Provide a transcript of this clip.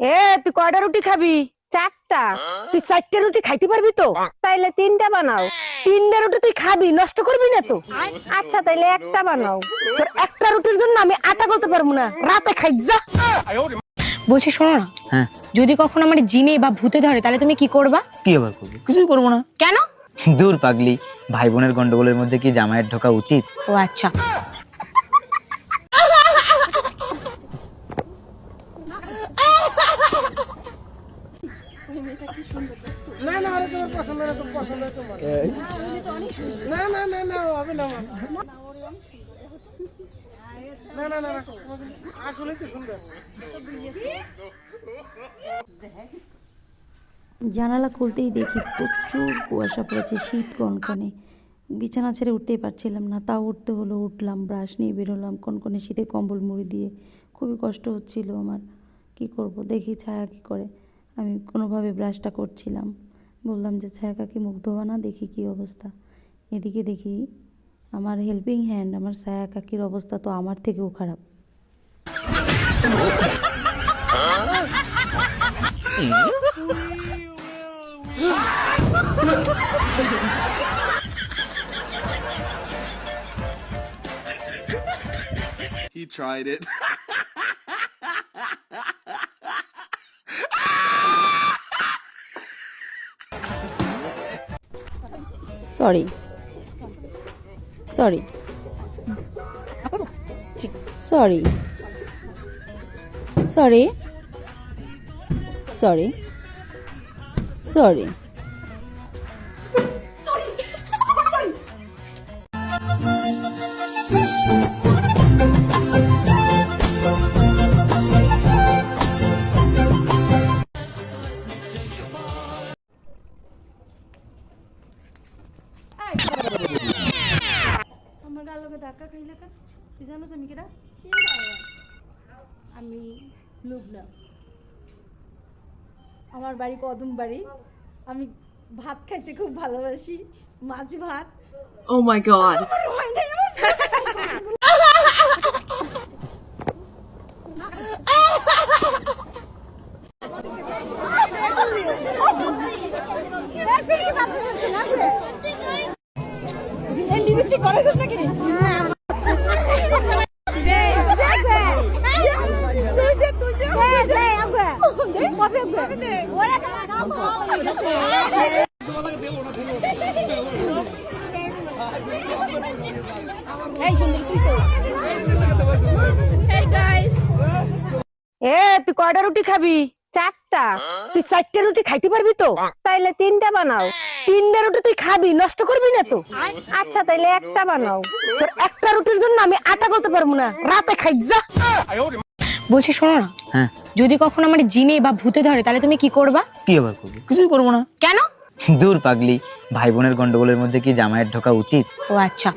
এ তুই কয়টা রুটি খাবি? চারটা। তুই চারটা রুটি খাইতে পারবি তো? তাইলে তিনটা বানাও। তিনটা রুটি তুই খাবি নষ্ট করবি না তো? আচ্ছা তাইলে একটা বানাও। তোর একটা রুটির জন্য আমি আটা করতে পারব না। রাতে খাই যা। বলছি শোনো না। হ্যাঁ। যদি কখনো আমার জিনে বা ভূতে ধরে তাহলে তুমি কি করবা? কি আবার করব? কিছুই করব না। কেন? দূর পাগলি ভাই বোনের গন্ডগোলের মধ্যে কি জামাইয়ের ঢোকা উচিত? ও আচ্ছা। না না না না হবে না মা। না। না না না আসলে তো সুন্দর। জানালা খুলতেই দেখি প্রচুর কুয়াশা পড়েছে শীত কনকনে। বিছানা ছেড়ে উঠতেই পারছিলাম না তাও উঠতে হলো উঠলাম ব্রাশ নিয়ে বেরোলাম কনকনে শীতে কম্বল মুড়ি দিয়ে। খুবই কষ্ট হচ্ছিল আমার কি করব দেখি ছায়া কি করে। আমি কোনোভাবে ব্রাশটা করছিলাম। বললাম, যে ছায়া কাকি মুখ ধোয়া না? দেখি কি অবস্থা। এদিকে দেখি আমার হেল্পিং হ্যান্ড আমার ছায়া কাকির অবস্থা তো আমার থেকেও খারাপ। He tried it. Sorry sorry sorry sorry sorry sorry আমার গার লগে ধাক্কা খাইলে কেন? তুই জানোস আমি কেটা আমি লুবনা। আমার বাড়ি কদম বাড়ি। আমি ভাত খাইতে খুব ভালোবাসি মাছ ভাত। Oh my god. হয় নাই আমার। এই লিপস্টিক করেছিস নাকি? তুই দে তুই দে দে আগে দে কবে আগে ওরে এই সুন্দর তুই তো এ তুই কয়টা রুটি খাবি? চারটা। তুই চারটা রুটি খাইতে পারবি তো? তাইলে তিনটা বানাও। তিনটা রুটি তুই খাবি নষ্ট করবি না তো? আচ্ছা তাইলে একটা বানাও। তোর একটা রুটির জন্য আমি আটা করতে পারব না। রাতে খাই যা। বলছি শোনো না। হ্যাঁ। যদি কখনো আমার জিনে বা ভূতে ধরে তাহলে তুমি কি করবা? কি আবার করব? কিছুই করব না। কেন? দূর পাগলি ভাই বোনের গন্ডগোলের মধ্যে কি জামাইয়ের ঢোকা উচিত? ও আচ্ছা।